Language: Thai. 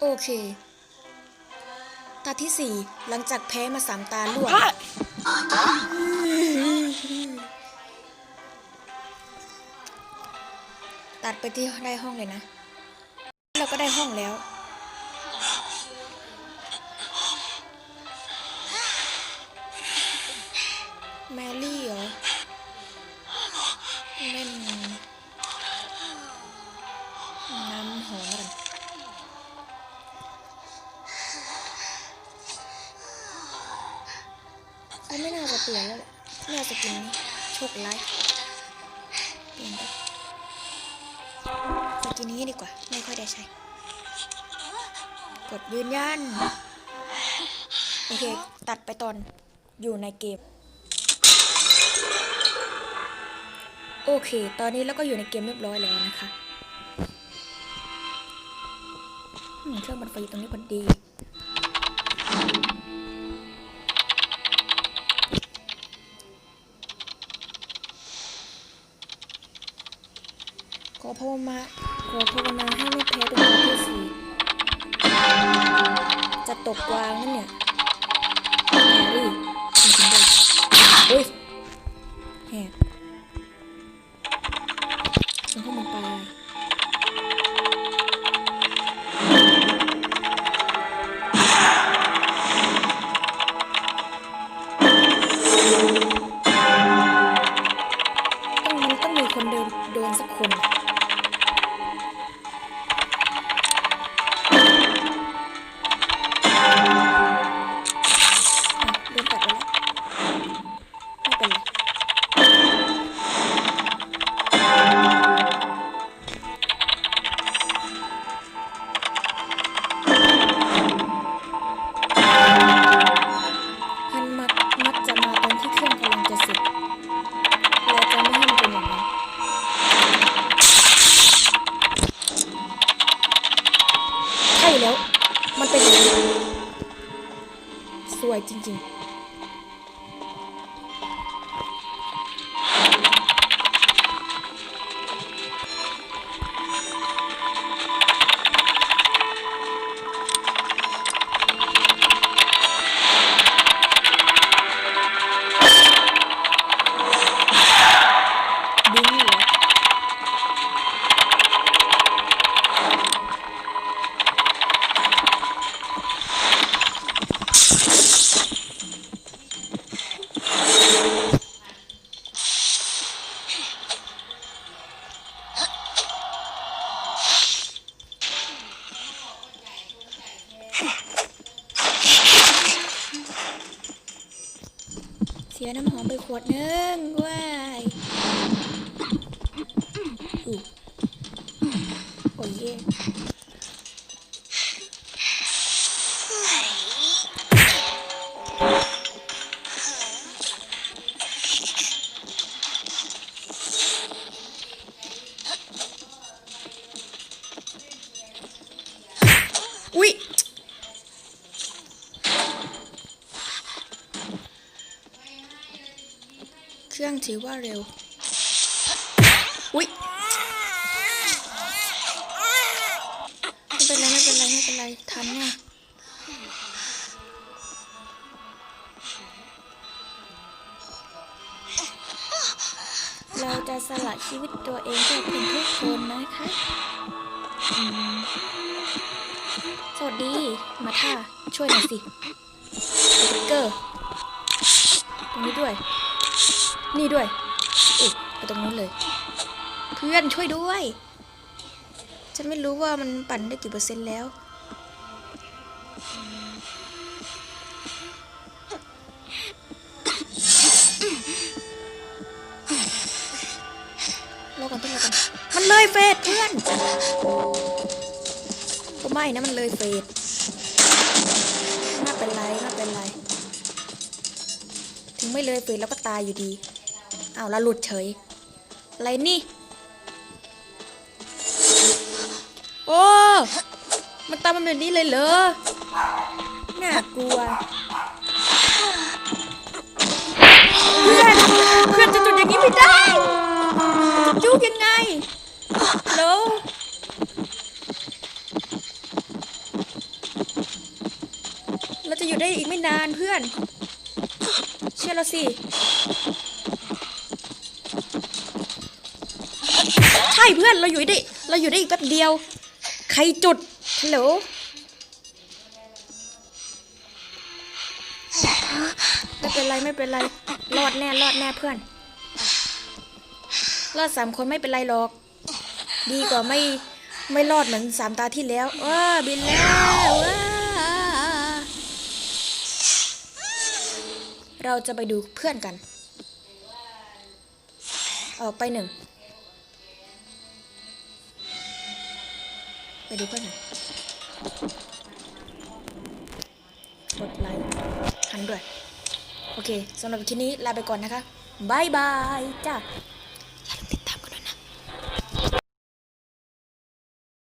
โอเค ตาที่สี่หลังจากแพ้มาสามตาลวดตัดไปที่ได้ห้องเลยนะ เราก็ได้ห้องแล้วแมรี่เหรอเล่ ก็ไม่น่าจะเปลี่ยนแล้วแหละน่าจะกินนี้โชคร้ายเปลี่ยนไปกินนี้ดีกว่า ไม่ค่อยได้ใช้ กดยืนยัน โอเค ตัดไปตอนอยู่ในเกม โอเค ตอนนี้เราก็อยู่ในเกมเรียบร้อยแล้วนะคะเครื่องมันไฟอยู่ตรงนี้พอดี อภาวนาขอภาวนาให้ไม่แพ้เป็นตัวที่สี่จะตกกวางนั่นเนี่ยแฮร์รี่จริงๆด้วยอุ้ยแหกฉันพวกมันไปต้องมันต้องมีคนเดินเดินสักคน ช่แล้ว มันเป็นอย่างนั้นสวยจริง ๆ เสียน้ำหอมไปขวดนึงว้าย เครื่องถือว่าเร็ว อุ๊ยไม่เป็นไรไม่เป็นไรไม่เป็นไรทันเนี่ยเราจะสละชีวิตตัวเองเพื่อคุณทุกคนนะคะอืมสวัสดี มาท่าช่วยหน่อยสิสติ๊กเกอร์ตรงนี้ด้วย นี่ด้วยอุ๊ยไปตรงนู้นเลย เพื่อนช่วยด้วย ฉันไม่รู้ว่ามันปั่นได้กี่เปอร์เซ็นต์แล้วรอก่อนเพื่อนรอก่อนมันเลยเฟสเพื่อนก็ไม่นะมันเลยเฟสไม่เป็นไรไม่เป็นไร ถึงไม่เลยเฟสแล้วก็ตายอยู่ดี อ้าวแล้วหลุดเฉย อะไรนี่ โอ้ มันตามมันแบบนี้เลยเหรอ น่ากลัว เพื่อน เพื่อนจะจุดอย่างนี้ไม่ได้จะจุกยังไงแล้วเราจะอยู่ได้อีกไม่นานเพื่อน เชื่อเราสิ ใช่เพื่อนเราอยู่ได้ เราอยู่ได้อีกแป๊บเดียว ใครจุดฮัลโหลไม่เป็นไรไม่เป็นไรรอดแน่รอดแน่เพื่อนรอดสามคนไม่เป็นไรหรอก ดีกว่าไม่ไม่รอดเหมือนสามตาที่แล้วว้าบินแล้วว้าเราจะไปดูเพื่อนกัน ออกไปหนึ่ง ไปดูเพื่อนกันกดไลค์หันด้วย โอเคสำหรับคลิปนี้ลาไปก่อนนะคะบายบายจ้า